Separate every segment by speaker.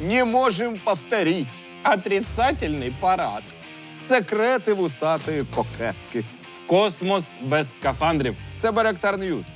Speaker 1: Не можем повторить.
Speaker 2: Отрицательний парад.
Speaker 1: Секрети вусатої кокетки.
Speaker 2: В космос без скафандрів.
Speaker 1: Це Беректар Ньюс.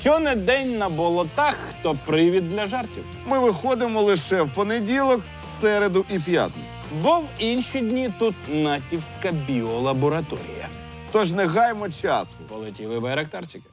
Speaker 2: Що не день на болотах, то привід для жартів.
Speaker 1: Ми виходимо лише в понеділок, середу і п'ятницю.
Speaker 2: Бо в інші дні тут натівська біолабораторія.
Speaker 1: Тож не гаймо часу.
Speaker 2: Полетіли байрактарчики.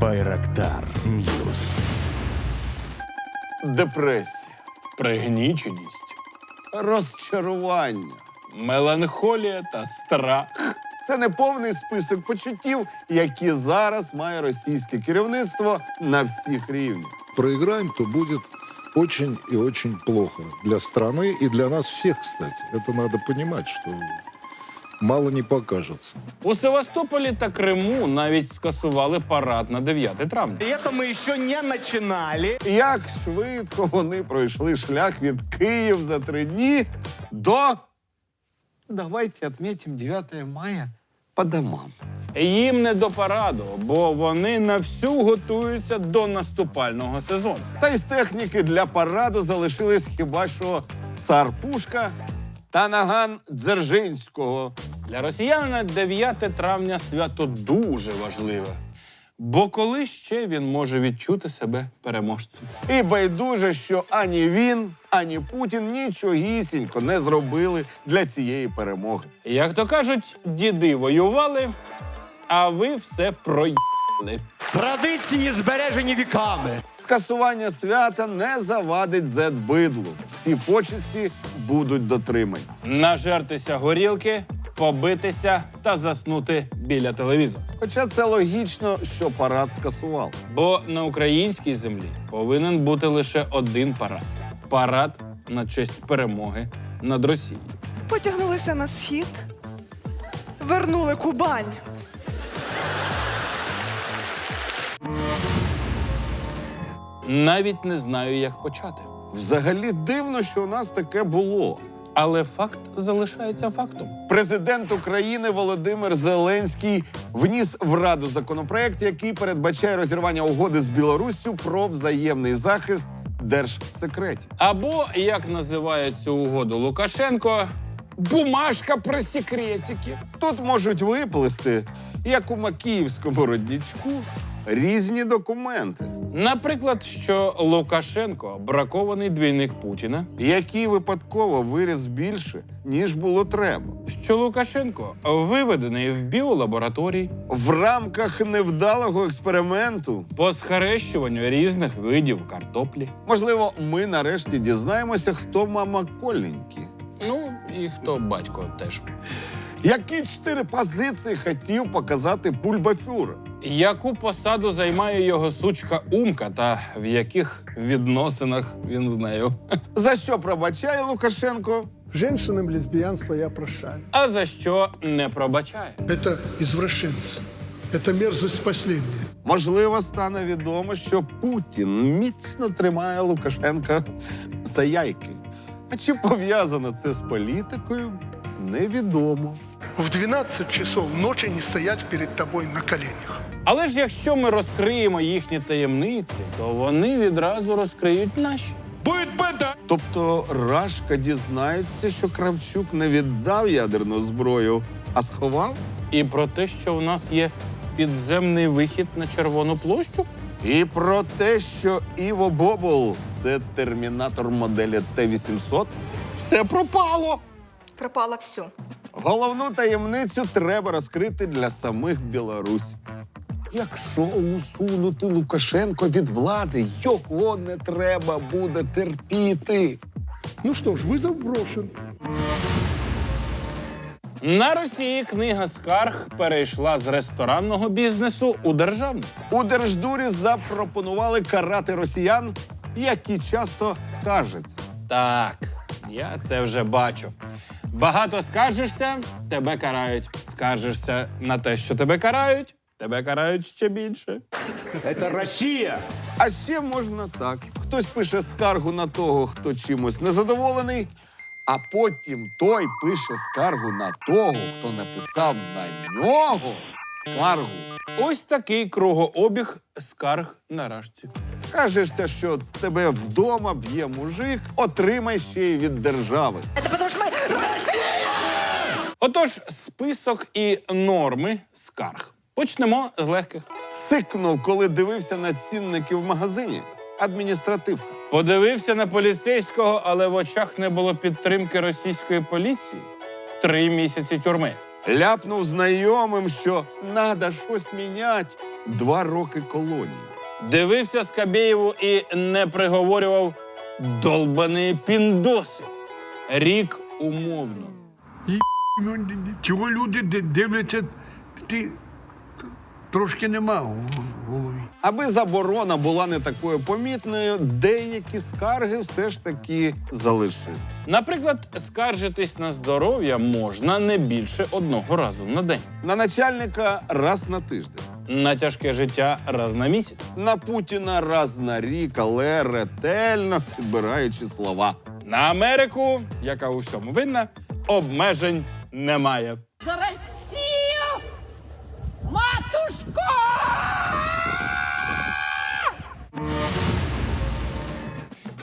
Speaker 3: Байрактар Ньюс.
Speaker 1: Депресія,
Speaker 2: Пригніченість,
Speaker 1: розчарування.
Speaker 2: меланхолія та страх.
Speaker 1: Це не повний список почуттів, які зараз має російське керівництво на всіх рівнях.
Speaker 4: проиграем, то будет очень и очень плохо для страны и для нас всех, кстати. Это надо понимать, что мало не покажется.
Speaker 2: У Севастополі та Криму навіть скасували парад на 9 травня.
Speaker 5: И это мы еще не начинали.
Speaker 1: Як швидко вони пройшли шлях від Київ за три дні до. Давайте відмітимо 9 мая по домам.
Speaker 2: Їм не до параду, бо вони на всю готуються до наступального сезону.
Speaker 1: Та із техніки для параду залишились хіба що цар Пушка та наган Дзержинського.
Speaker 2: Для росіянина 9 травня свято дуже важливе. Бо коли ще він може відчути себе переможцем?
Speaker 1: І байдуже, що ані він, ані Путін нічогісінько не зробили для цієї перемоги.
Speaker 2: Як то кажуть, діди воювали, а ви все проїли.
Speaker 5: Традиції збережені віками.
Speaker 1: Скасування свята не завадить зет-бидлу. Всі почесті будуть дотримані.
Speaker 2: Нажертися горілки, побитися та заснути біля телевізора.
Speaker 1: Хоча це логічно, що парад скасував.
Speaker 2: Бо на українській землі повинен бути лише один парад парад на честь перемоги над Росією.
Speaker 6: Потягнулися на схід, вернули Кубань.
Speaker 2: Навіть не знаю, як почати.
Speaker 1: Взагалі дивно, що у нас таке було.
Speaker 2: Але факт залишається фактом.
Speaker 1: Президент України Володимир Зеленський вніс в Раду законопроект, який передбачає розірвання угоди з Білоруссю про взаємний захист держсекретів.
Speaker 2: Або як називає цю угоду Лукашенко, бумажка про секретики.
Speaker 1: Тут можуть виплисти, як у макіївському роднічку, різні документи,
Speaker 2: Наприклад, що Лукашенко бракований двійник Путіна,
Speaker 1: які випадково виріс більше, ніж було треба.
Speaker 2: що Лукашенко виведений в біолабораторії
Speaker 1: В рамках невдалого експерименту,
Speaker 2: по схарещуванню різних видів картоплі.
Speaker 1: можливо, ми нарешті дізнаємося, хто мама Коленьки.
Speaker 2: Ну і хто батько теж.
Speaker 1: Які чотири позиції хотів показати Бульбафюрер?
Speaker 2: Яку посаду займає його сучка Умка та в яких відносинах він з нею?
Speaker 1: За що пробачає Лукашенко?
Speaker 7: Женщинам лесбиянство я прощаю.
Speaker 2: А за що не пробачає?
Speaker 7: Это извращенцы. Это мерзость последняя.
Speaker 1: Можливо, стане відомо, що Путін міцно тримає Лукашенка за яйки. А чи пов'язано це з політикою? Невідомо.
Speaker 7: В 12 часов ночи не стоять перед тобой на коленях.
Speaker 2: Але ж якщо ми розкриємо їхні таємниці, то вони відразу розкриють наші.
Speaker 1: Тобто Рашка дізнається, що Кравчук не віддав ядерну зброю, а сховав?
Speaker 2: І про те, що в нас є підземний вихід на Червону площу?
Speaker 1: І про те, що Іво Бобол це термінатор моделі Т-800.
Speaker 2: Все пропало.
Speaker 6: Пропало все.
Speaker 1: Головну таємницю треба розкрити для самих білорусів. Якщо усунути Лукашенко від влади, його не треба буде терпіти.
Speaker 7: Ну что ж, вызов брошен.
Speaker 2: На Росії книга скарг перейшла з ресторанного бізнесу у державний.
Speaker 1: У Держдурі запропонували карати росіян, які часто скаржаться.
Speaker 2: Так, я це вже бачу. Багато скаржишся, тебе карають. Скаржишся на те, що тебе карають, тебе карають ще більше.
Speaker 1: А ще можна так: хтось пише скаргу на того, хто чимось незадоволений, а потім той пише скаргу на того, хто написав на нього скаргу.
Speaker 2: Ось такий кругообіг скарг на рашці.
Speaker 1: Скажешся, що тебе вдома б'є мужик, отримай ще й від держави.
Speaker 2: Отож, список і норми скарг. Почнемо з легких.
Speaker 1: Сикнув, коли дивився на цінники в магазині. Адміністративка.
Speaker 2: Подивився на поліцейського, але в очах не було підтримки російської поліції. Три місяці тюрми.
Speaker 1: Ляпнув знайомим, що надо щось міняти. Два роки колонії.
Speaker 2: Дивився Скабєєву і не приговорював долбані піндоси. Рік умовно.
Speaker 8: Ну, чого люди дивляться, ти трошки нема в голові.
Speaker 1: Аби заборона була не такою помітною, деякі скарги все ж таки залишили.
Speaker 2: Наприклад, скаржитись на здоров'я можна не більше одного разу на день.
Speaker 1: На начальника раз на тиждень.
Speaker 2: На тяжке життя раз на місяць.
Speaker 1: На Путіна раз на рік, але ретельно підбираючи слова.
Speaker 2: На Америку, яка у всьому винна, обмежень немає.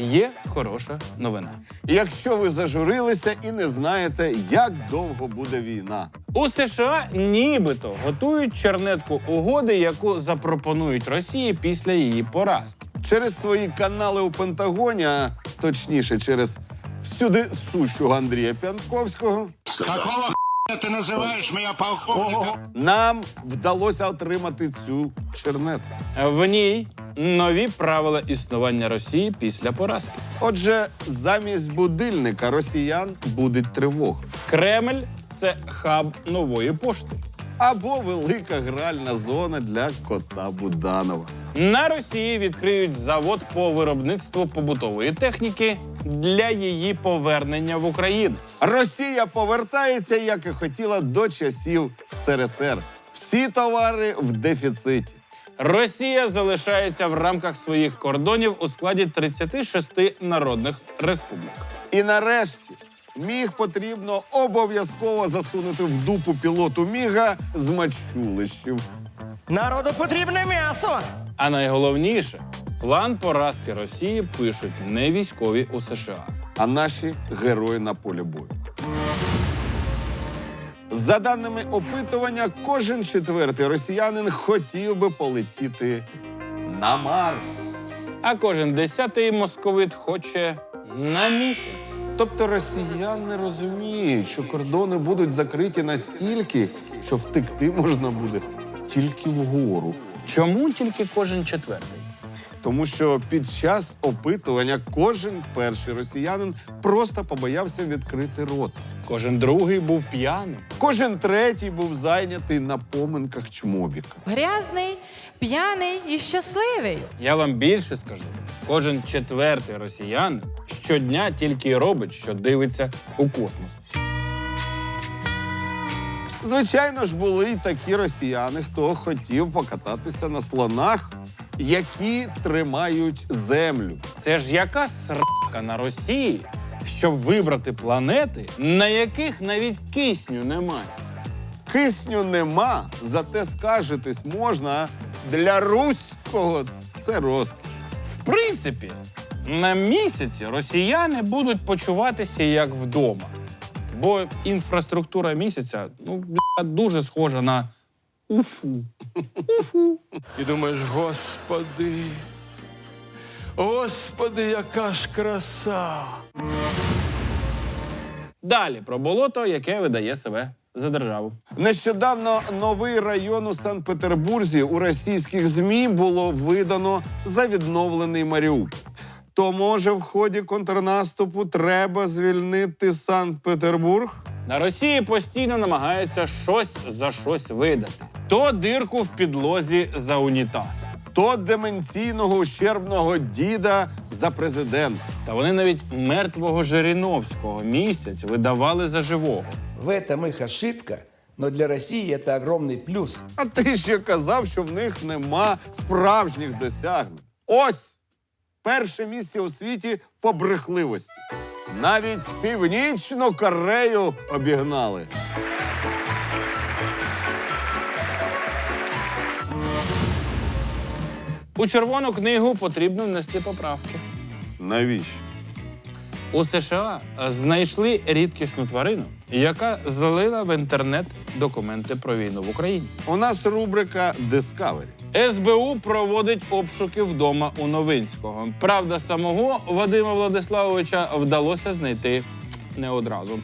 Speaker 2: Є хороша новина.
Speaker 1: Якщо ви зажурилися і не знаєте, як довго буде війна.
Speaker 2: У США нібито готують чернетку угоди, яку запропонують Росії після її поразки.
Speaker 1: Через свої канали у Пентагоні, а точніше, через всюди сущого Андрія Пянковського,
Speaker 3: Какого ты называешь меня полковником?
Speaker 1: нам вдалося отримати цю чернетку.
Speaker 2: В ній нові правила існування Росії після поразки.
Speaker 1: Отже, замість будильника росіян буде тривога.
Speaker 2: Кремль це хаб нової пошти.
Speaker 1: Або велика гральна зона для кота Буданова.
Speaker 2: На Росії відкриють завод по виробництву побутової техніки для її повернення в Україну.
Speaker 1: Росія повертається, як і хотіла до часів СРСР. Всі товари в дефіциті.
Speaker 2: Росія залишається в рамках своїх кордонів у складі 36 народних республік.
Speaker 1: І нарешті міг потрібно обов'язково засунути в дупу пілоту міга з мачулищів.
Speaker 5: Народу потрібне м'ясо.
Speaker 2: А найголовніше, план поразки Росії пишуть не військові у США.
Speaker 1: а наші герої на полі бою. За даними опитування, кожен четвертий росіянин хотів би полетіти на Марс.
Speaker 2: А кожен десятий московит хоче на місяць.
Speaker 1: Тобто росіяни розуміють, що кордони будуть закриті настільки, що втекти можна буде тільки вгору.
Speaker 2: Чому тільки кожен четвертий?
Speaker 1: Тому що під час опитування кожен перший росіянин просто побоявся відкрити рот.
Speaker 2: Кожен другий був п'яним.
Speaker 1: Кожен третій був зайнятий на поминках чмобіка.
Speaker 9: Грязний, п'яний і щасливий.
Speaker 2: Я вам більше скажу: кожен четвертий росіянин щодня тільки й робить, що дивиться у космос.
Speaker 1: Звичайно ж, були й такі росіяни, хто хотів покататися на слонах, які тримають землю.
Speaker 2: Це ж яка срака на Росії, щоб вибрати планети, на яких навіть кисню немає.
Speaker 1: Кисню нема, зате скаржитись можна. а Для руського це розкіш.
Speaker 2: В принципі, на місяці росіяни будуть почуватися як вдома. Бо інфраструктура місяця ну, бля, дуже схожа на Уфу.
Speaker 8: І думаєш, господи, господи, яка ж краса.
Speaker 2: Далі про болото, яке видає себе за державу.
Speaker 1: Нещодавно новий район у Санкт-Петербурзі у російських ЗМІ було видано за відновлений Маріуполь. То може в ході контрнаступу треба звільнити Санкт-Петербург?
Speaker 2: На Росії постійно намагаються щось за щось видати. То дирку в підлозі за унітаз
Speaker 1: То деменційного ущербного діда за президента.
Speaker 2: Та вони навіть мертвого Жириновського місяць видавали за живого.
Speaker 10: В этом их ошибка, но для России это огромный плюс.
Speaker 1: А ти ще казав, що в них нема справжніх досягнень. Ось перше місце у світі по брехливості. Навіть північну Корею обігнали.
Speaker 2: У червону книгу потрібно внести поправки.
Speaker 1: Навіщо?
Speaker 2: У США знайшли рідкісну тварину, яка залила в інтернет документи про війну в Україні.
Speaker 1: У нас рубрика Discovery.
Speaker 2: СБУ проводить обшуки вдома у Новинського. Правда, самого Вадима Владиславовича вдалося знайти не одразу.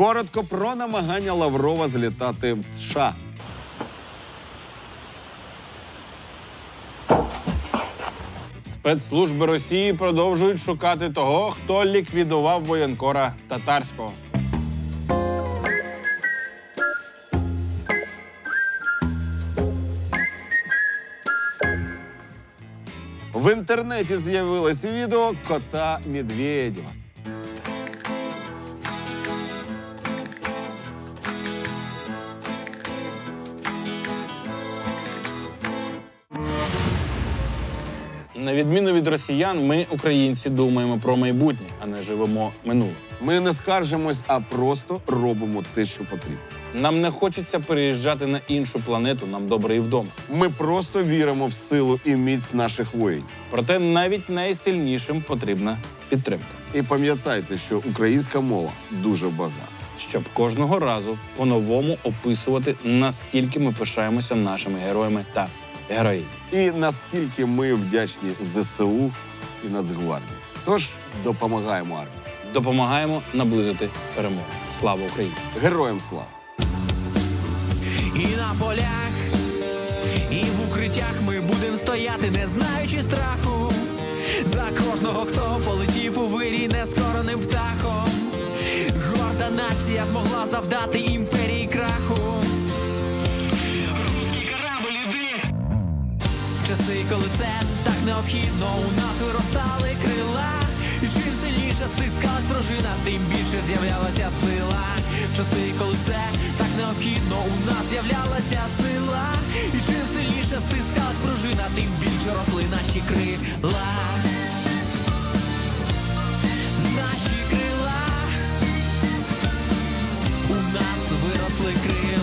Speaker 1: Коротко про намагання Лаврова злітати в США.
Speaker 2: Спецслужби Росії продовжують шукати того, хто ліквідував воєнкора татарського.
Speaker 1: В інтернеті з'явилось відео кота Медведєва.
Speaker 2: На відміну від росіян, ми, українці, думаємо про майбутнє, а не живемо минуле.
Speaker 1: Ми не скаржимось, а просто робимо те, що потрібно.
Speaker 2: Нам не хочеться переїжджати на іншу планету, нам добре і вдома.
Speaker 1: Ми просто віримо в силу і міць наших воїнів.
Speaker 2: Проте навіть найсильнішим потрібна підтримка,
Speaker 1: І пам'ятайте, що українська мова дуже багата.
Speaker 2: щоб кожного разу по-новому описувати, наскільки ми пишаємося нашими героями та героїнями.
Speaker 1: І наскільки ми вдячні ЗСУ і Нацгвардії. Тож допомагаємо армії.
Speaker 2: Допомагаємо наблизити перемогу. Слава Україні!
Speaker 1: Героям слава!
Speaker 5: І на полях, і в укриттях ми будемо стояти, не знаючи страху. За кожного, хто полетів у вирій нескороним птахом. Горда нація змогла завдати імперії коли це так необхідно, у нас виростали крила. І чим сильніше стискалась пружина, тим більше з'являлася сила. Часи, коли це так необхідно, у нас з'являлася сила. І чим сильніше стискалась пружина, тим більше росли наші крила. Наші крила. У нас виросли крила.